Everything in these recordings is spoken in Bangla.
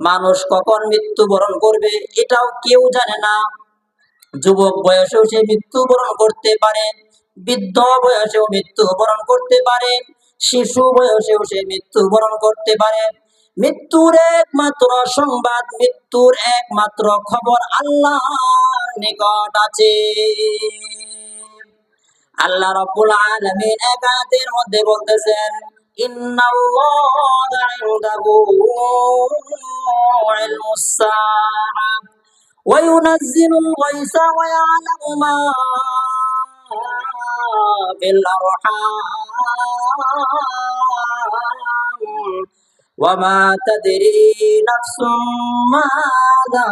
মানুষ কখন মৃত্যুবরণ করবে এটাও কেউ জানে না। যুবক বয়সেও সে মৃত্যুবরণ করতে পারে, বৃদ্ধ বয়সেও মৃত্যুবরণ করতে পারে, শিশু বয়সেও সে মৃত্যুবরণ করতে পারে। মৃত্যুর একমাত্র সংবাদ, মৃত্যুর একমাত্র খবর আল্লাহর নিকট আছে। আল্লাহ রাব্বুল আলামিন এক আয়াতের মধ্যে বলতেছেন ইন্নাল্লাহা ইনদাহু ইলমুস সাআ ওয়া ইউনাজ্জিলুল গায়সা ওয়া ইয়ালামু মা ফিল আরহাম ওয়া মা তাদরি নাফসুম মাযা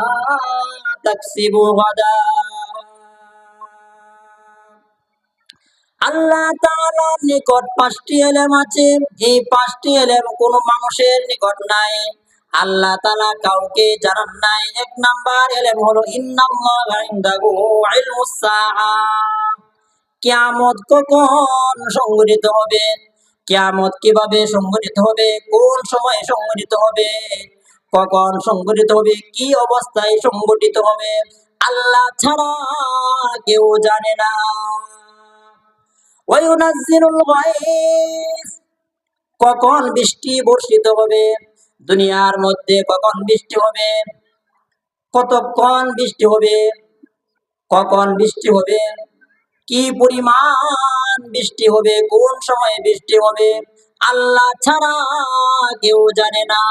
আল্লাহ তাআলার নিকট পাঁচটি এলেম আছে। এই পাঁচটি এলেম কোন মানুষের নিকট নাই। আল্লাহ তাআলা কাউকে জানান নাই। এক নাম্বার এলেম হলো, ইন্নাল্লাহা কিয়ামত কখন সংঘটিত হবে? কিয়ামত কীভাবে সংঘটিত হবে? কোন সময়ে সংঘটিত হবে? কখন সংঘটিত হবে? কি অবস্থায় সংঘটিত হবে? আল্লাহ ছাড়া কেউ জানে না। কখন বৃষ্টি বর্ষিত হবে? দুনিয়ার মধ্যে কখন বৃষ্টি হবে? কতক্ষণ বৃষ্টি হবে? কখন বৃষ্টি হবে? কি পরিমাণ বৃষ্টি হবে? কোন সময়ে বৃষ্টি হবে? আল্লাহ ছাড়া কেউ জানে না।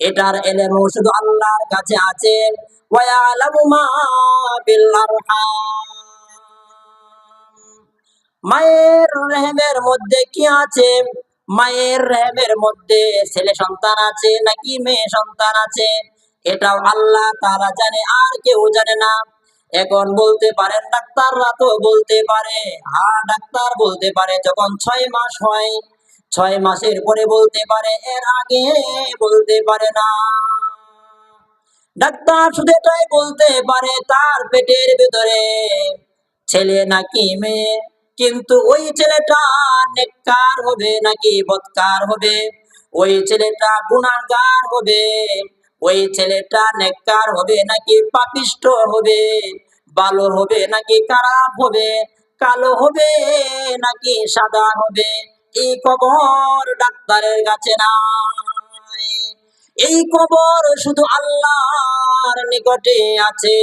এটার এলেমও শুধু আল্লাহর কাছে আছে। ওয়ায়ালামু মা বিল আরহাম। মায়ের রেহেমের মধ্যে কি আছে? মায়ের রেহেমের মধ্যে ছেলে সন্তান আছে নাকি মেয়ে সন্তান আছে? এটাও আল্লাহ তারা জানে, আর কেউ জানে না। এখন বলতে পারেন, ডাক্তাররা তো বলতে পারে। হ্যাঁ ডাক্তার বলতে পারে, যখন ছয় মাস হয়, ছয় মাসের পরে বলতে পারে, এর আগে বলতে পারে না। ডাক্তার শুধু এটাই বলতে পারে, তার পেটের ভিতরে ছেলে নাকি মেয়ে? কিন্তু ওই ছেলেটা নেককার হবে নাকি বৎকার হবে? ওই ছেলেটা গুণাগার হবে। ওই ছেলেটা নেককার হবে নাকি পাপিষ্ট হবে? ভালো হবে নাকি খারাপ হবে? কালো হবে নাকি সাদা হবে? এই খবর ডাক্তারের কাছে নাই। এই খবর শুধু আল্লাহর নিকটে আছে।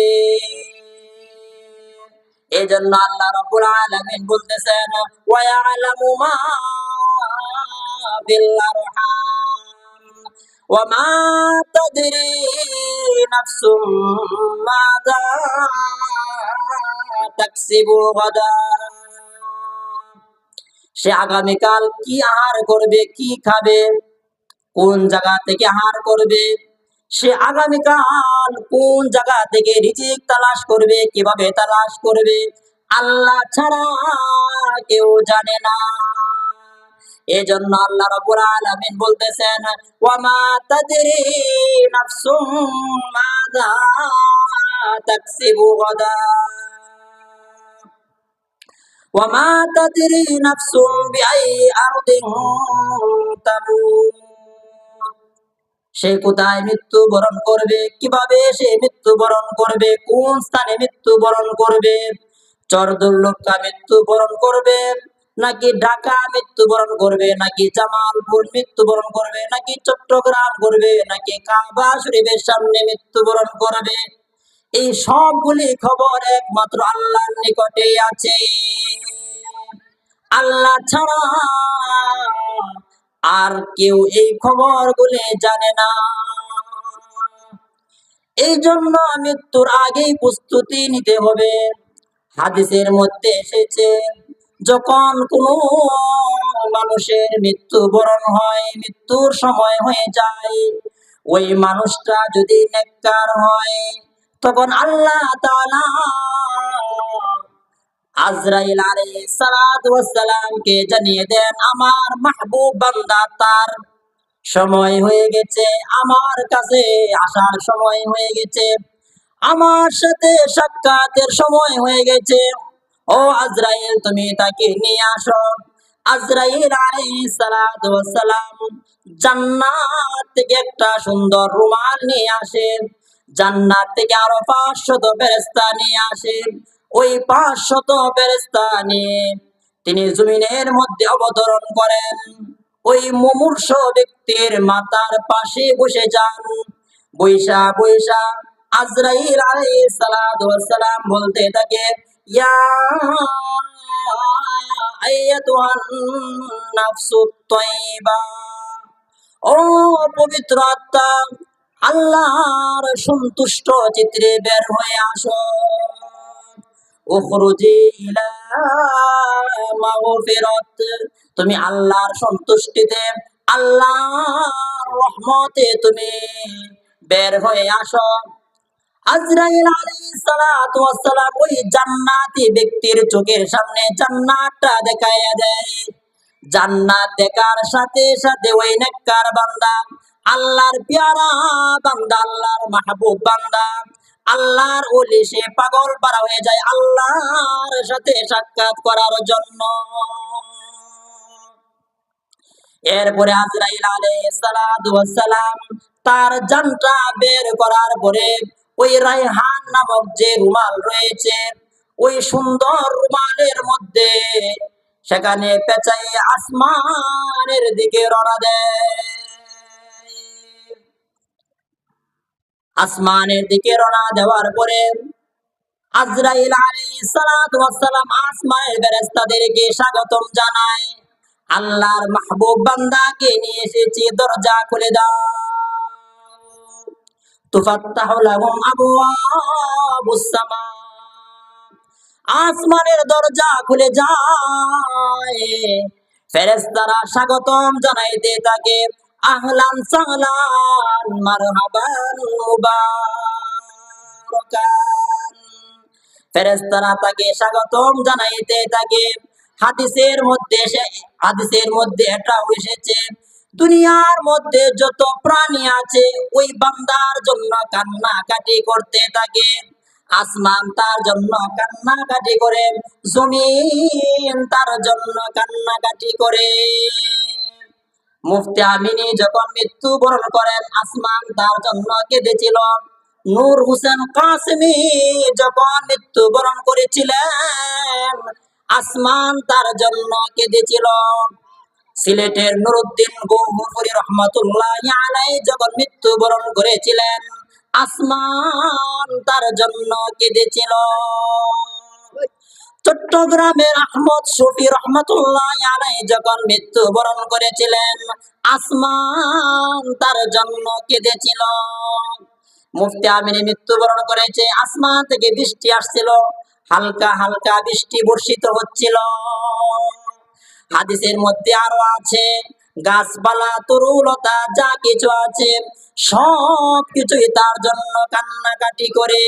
এই জন্য আল্লাহ রাব্বুল আলামিন বলতেছেন ওয়া ইয়ালামু মা বিল আরহাম ওয়া মা তাদরি নাফসুম মাযা তাকসিবু গাদা। সে আগামীকাল কি আহার করবে, কি খাবে, কোন জায়গা থেকে আহার করবে সে আগামীকাল কোন জায়গা থেকে রিজিক তালাশ করবে, কীভাবে তালাশ করবে, আল্লাহ ছাড়া কেউ জানে না। এজন্য আল্লাহ রাব্বুল আলামিন বলতেছেন ওয়া মা তাদরি নাফসুম মাযা তাকসিবু গাদা। ওয়া মা তাদরি নাফসুম বিআই আরদিন তামুত। সে কোথায় মৃত্যুবরণ করবে? কীভাবে সে মৃত্যুবরণ করবে? কোন স্থানে মৃত্যুবরণ করবে? চরদুল্লকা মৃত্যুবরণ করবে? নাকি ঢাকা মৃত্যুবরণ করবে? নাকি জামালপুর মৃত্যুবরণ করবে? নাকি চট্টগ্রাম করবে? নাকি কাবা শরীফের সামনে মৃত্যুবরণ করবে? এই সবগুলি খবর একমাত্র আল্লাহর নিকটে আছে। আল্লাহ ছাড়া আর কেউ এই খবর খবরগুলি জানে না। এই জন্য মৃত্যুর আগেই প্রস্তুতি নিতে হবে। হাদিসের মধ্যে এসেছে, যখন কোন মানুষের মৃত্যু বরণ হয়, মৃত্যুর সময় হয়ে যায়, ওই মানুষটা যদি নেককার হয়, তখন আল্লাহ তাআলা আজরাইল আলাইহিস সালাতু ওয়াস সালামকে জানিয়ে দেন, আমার মাহবুব বান্দা তার সময় হয়ে গেছে, আমার কাছে আসার সময় হয়ে গেছে, আমার সাথে সাক্ষাতের সময় হয়ে গেছে। ও আজরাইল, তুমি তাকে নিয়ে আসো। আজরাইল আলাইহিস সালাতু ওয়াস জান্নাত থেকে একটা সুন্দর রুমাল নিয়ে আসে, জান্নাত থেকে আরও পাঁচশত ফেরেশতা নিয়ে আসে। ওই পাঁচশত ফেরেশতা নিয়ে তিনি জমিনের মধ্যে অবতরণ করেন। ওই মুমূর্ষ ব্যক্তির মাতার পাশে বসে যান। বৈশা বৈশা, আজরাইল সালাম বলতে থাকে, ইয়া ও পবিত্র আত্মা, আল্লাহর সন্তুষ্ট চিত্রে বের হয়ে আসো। তুমি আল্লাহর সন্তুষ্টিতে, আল্লাহর রহমতে তুমি বের হয়ে আসো। ব্যক্তির সামনে দেয়। জান্নাত সাথে সাথে ওই বান্দা, আল্লাহর বান্দা, আল্লাহর মাহবুব বান্দা আল্লাহর ওলি সে পাগল পারা হয়ে যায় আল্লাহর সাথে সাক্ষাৎ করার জন্য। এরপরে আজরাইল সালাম তার জানটা বের করার পরে ওই রায়হান নামক যে রুমাল রয়েছে, ওই সুন্দর রুমালের মধ্যে সেখানে পেঁচাই আসমানের দিকে রওনা দেয়। আসমানের দিকে রওনা দেওয়ার পরে আজরাইল আলাইহিস সালাতু ওয়াস সালাম আসমানের ফেরেশতাদেরকে স্বাগতম জানায়। আল্লাহর মাহবুব বান্দাকে নিয়ে এসেছি দরজা খুলে দাও। তুফাত্তাহু লাহুম আবওয়াবুস সামা। আসমানের দরজা খুলে যায়। ফেরেশতারা স্বাগতম জানাইতে থাকে। আহলান সাহলান মারহাবান, মুবারাকান। ফেরেশতারা তাকে স্বাগতম জানাইতে থাকে। হাদিসের মধ্যে এসে হাদিসের মধ্যে এটাও এসেছে, দুনিয়ার মধ্যে যত প্রাণী আছে, ওই বান্দার জন্য কান্নাকাটি করতে থাকে। আসমান তার জন্য কান্নাকাটি করে, জমিন তার জন্য কান্নাকাটি করে। মুফতি আমিনী যখন মৃত্যুবরণ করেন, আসমান তার জন্য কেঁদেছিল। নূর হোসেন কাসমি যখন মৃত্যুবরণ করেছিলেন, আসমান তার জন্য কেঁদেছিল। সিলেটের নুরুদ্দিন গৌহরপুরি রহমতুল্লাহ আলাই যখন মৃত্যুবরণ করেছিলেন, আসমান তার জন্য কেঁদেছিল। চট্টগ্রামের আহমদ শফি রহমতুল্লাহ যখন মৃত্যুবরণ করেছিলেন, আসমান তার জন্য কেঁদেছিল। মুফতি আমিনী মৃত্যুবরণ করেছে, আসমান থেকে বৃষ্টি আসছিল, হালকা হালকা বৃষ্টি বর্ষিত হচ্ছিল। হাদিসের মধ্যে আরও আছে, গাছপালা, তরুলতা, যা কিছু আছে সব কিছুই তার জন্য কান্নাকাটি করে।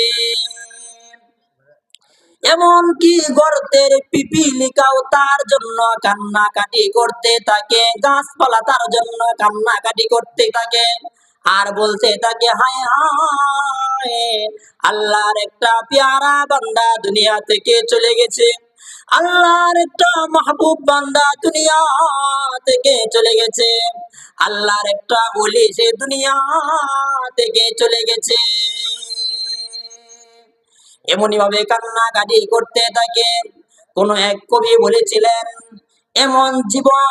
এমনকি গর্তের পিপিলিকাও তার জন্য কান্নাকাটি করতে থাকে, গাছপালা তার জন্য কান্নাকাটি করতে থাকে। আর বলতে থাকে, হায় হায়, আল্লাহর একটা পেয়ারা বান্দা দুনিয়া থেকে চলে গেছে। আল্লাহর একটা মাহবুব বান্দা দুনিয়া থেকে চলে গেছে। আল্লাহর একটা ওলি সে দুনিয়া থেকে চলে গেছে। এমনই ভাবে কান্নাকাটি করতে থাকে। কোন এক কবি বলেছিলেন, এমন জীবন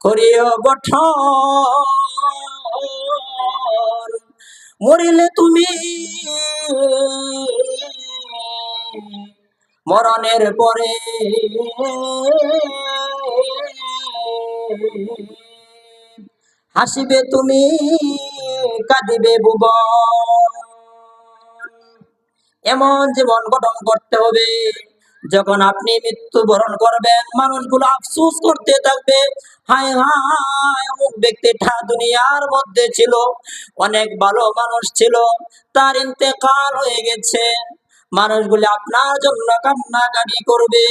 করিও গঠন। মরিলে তুমি মরণের পরে হাসিবে তুমি, কাঁদিবে ভুবন। এমন জীবন গঠন করতে হবে। যখন আপনি মৃত্যুবরণ করবেন, মানুষগুলো আফসোস করতে থাকবে। হায় হায়, অমুক ব্যক্তিটা দুনিয়ার মধ্যে ছিল, অনেক ভালো মানুষ ছিল, তার ইন্তেকাল হয়ে গেছে। মানুষগুলি আপনার জন্য কান্নাকাটি করবে।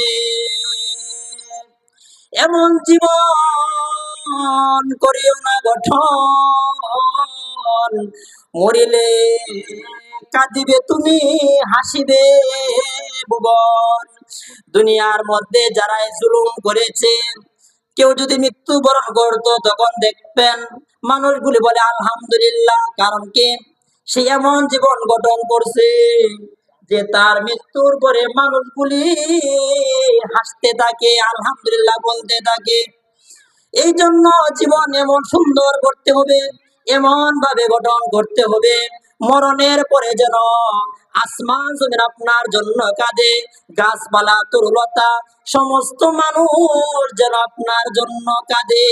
এমন জীবন করিও না গঠন, মরিলে কাঁদিবে, তুমি হাসিবে, ভুবন। দুনিয়ার মধ্যে যারা এই জুলুম করেছে, কেউ যদি মৃত্যুবরণ করতো, তখন দেখবেন মানুষগুলি বলে, আলহামদুলিল্লাহ। কারণ কি? সে এমন জীবন গঠন করছে যে তার মৃত্যুর পরে মানুষগুলি হাসতে থাকে, আলহামদুলিল্লাহ বলতে থাকে। এই জন্য জীবন এমন সুন্দর করতে হবে এমন ভাবে গঠন করতে হবে মরণের পরে যেন আসমান জমিন আপনার জন্য কাঁদে, গাছপালা, তরুলতা, সমস্ত মানুষ যেন আপনার জন্য কাঁদে।